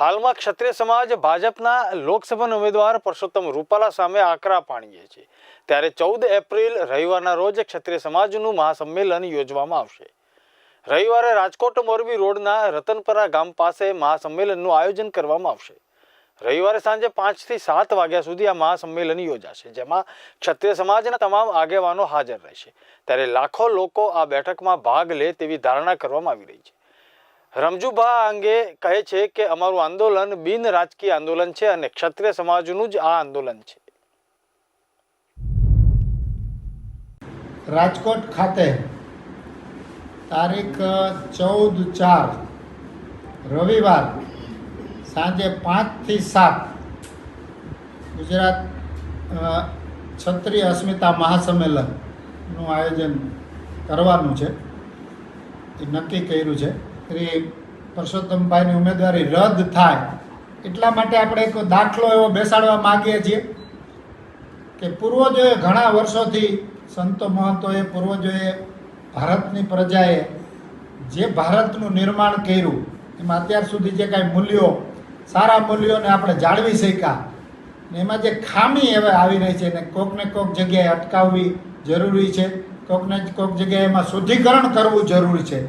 હાલમાં ક્ષત્રિય સમાજ ભાજપના લોકસભાના ઉમેદવાર પરસોત્તમ રૂપાલા સામે આકરા પાણીએ છે. ત્યારે ચૌદ એપ્રિલ રવિવારના રોજ ક્ષત્રિય સમાજનું મહાસંમેલન યોજવામાં આવશે. રવિવારે રાજકોટ મોરબી રોડના રતનપરા ગામ પાસે મહાસંમેલનનું આયોજન કરવામાં આવશે. રવિવારે સાંજે પાંચથી સાત વાગ્યા સુધી આ મહાસંમેલન યોજાશે, જેમાં ક્ષત્રિય સમાજના તમામ આગેવાનો હાજર રહેશે. ત્યારે લાખો લોકો આ બેઠકમાં ભાગ લે તેવી ધારણા કરવામાં આવી રહી છે. રમજુભા અંગે કહે છે કે અમારું આંદોલન બિન રાજકીય આંદોલન છે અને ક્ષત્રિય સમાજનું જ આ આંદોલન છે. રાજકોટ ખાતે તારીખ ચૌદ ચાર રવિવાર સાંજે પાંચથી સાત ગુજરાત ક્ષત્રિય અસ્મિતા મહાસંમેલનનું આયોજન કરવાનું છે. એ નક્કી કર્યું છે. શ્રી પરસોત્તમભાઈની ઉમેદવારી રદ થાય. એટલા માટે આપણે એક દાખલો એવો બેસાડવા માગીએ છીએ કે પૂર્વજોએ ઘણા વર્ષોથી સંતો મહંતોએ, પૂર્વજોએ ભારતની પ્રજાએ જે ભારતનું નિર્માણ કર્યું, એમાં અત્યાર સુધી જે કાંઈ મૂલ્યો, સારા મૂલ્યોને આપણે જાળવી શક્યા, ને એમાં જે ખામી હવે આવી રહી છે ને કોકને કોક જગ્યાએ અટકાવવી જરૂરી છે, કોકને કોક જગ્યાએ એમાં શુદ્ધિકરણ કરવું જરૂરી છે.